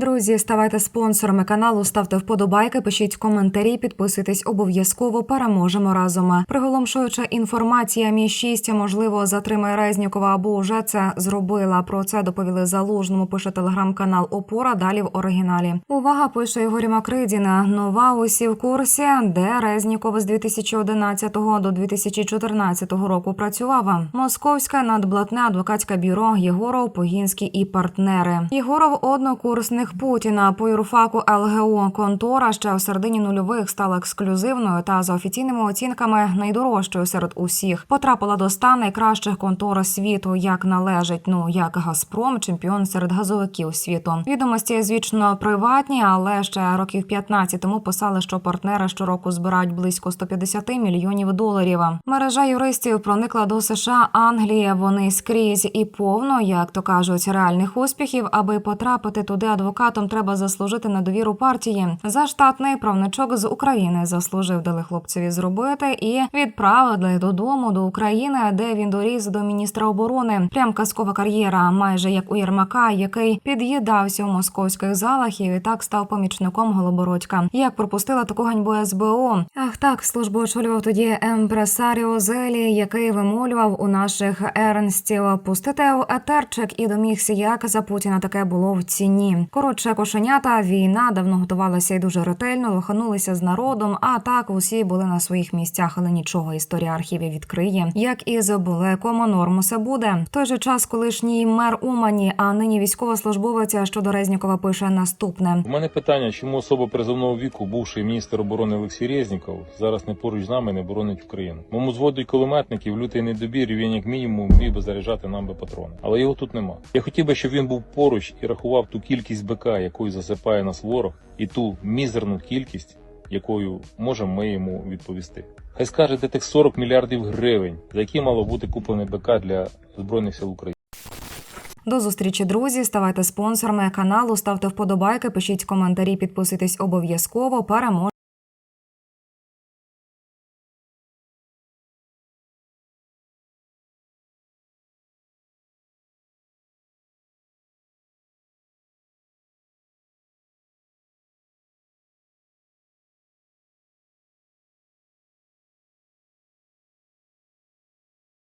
Друзі, ставайте спонсорами каналу, ставте вподобайки, пишіть коментарі, підписуйтесь обов'язково. Переможемо разом. Приголомшуюча інформація. Мі 6 можливо затримає Резнікова або вже це зробила. Про це доповіли залужному. Пише телеграм-канал Опора. Далі в оригіналі. Увага пише Ігорі Макридіна. Нова усі в курсі, де Резніков з 2011 до 2014 року працював. Московське надблатне адвокатське бюро Єгоров, Погінський і партнери. Єгоров однокурсник Путіна по юрфаку ЛГУ. Контора ще у середині нульових стала ексклюзивною та за офіційними оцінками найдорожчою серед усіх. Потрапила до ста найкращих контор світу, як належить. Ну як Газпром, чемпіон серед газовиків світу. Відомості звічно приватні, але ще років 15 тому писали, що партнери щороку збирають близько 150 мільйонів доларів. Мережа юристів проникла до США, Англії. Вони скрізь і повно, як то кажуть, реальних успіхів. Аби потрапити туди адвокатом, треба заслужити на довіру партії. За штатний правничок з України заслужив дали хлопцеві зробити і відправили додому до України, де він доріс до міністра оборони. Прям казкова кар'єра, майже як у Єрмака, який під'їдався у московських залах і відтак став помічником Голобородька. Як пропустила таку ганьбу СБУ? Ах так, службу очолював тоді емпресаріо Зелі, який вимолював у наших ернстів пустити етерчик і домігся, як за Путіна таке було в ціні. Коротше, кошенята, війна давно готувалася і дуже ретельно, лоханулися з народом. А так усі були на своїх місцях, але нічого історія архівів відкриє. Як і з Булеком нормусе буде. В той же час колишній мер Умані, а нині військовослужбовиця щодо Резнікова пише наступне. У мене питання, чому особа призовного віку, бувший міністр оборони Олексій Резніков, зараз не поруч з нами не боронить Україну. Моєму зводу й кулеметників лютий недобір, він як мінімум міг би заряджати нам би патрони. Але його тут нема. Я хотів би, щоб він був поруч і рахував ту кількість БК, якою засипає нас ворог, і ту мізерну кількість, якою можемо ми йому відповісти. Хай скаже, де тих 40 мільярдів гривень, за які мало бути куплений БК для збройних сил України. До зустрічі, друзі. Ставайте спонсорами каналу, ставте вподобайки, пишіть коментарі, підписуйтесь обов'язково. Переможемо.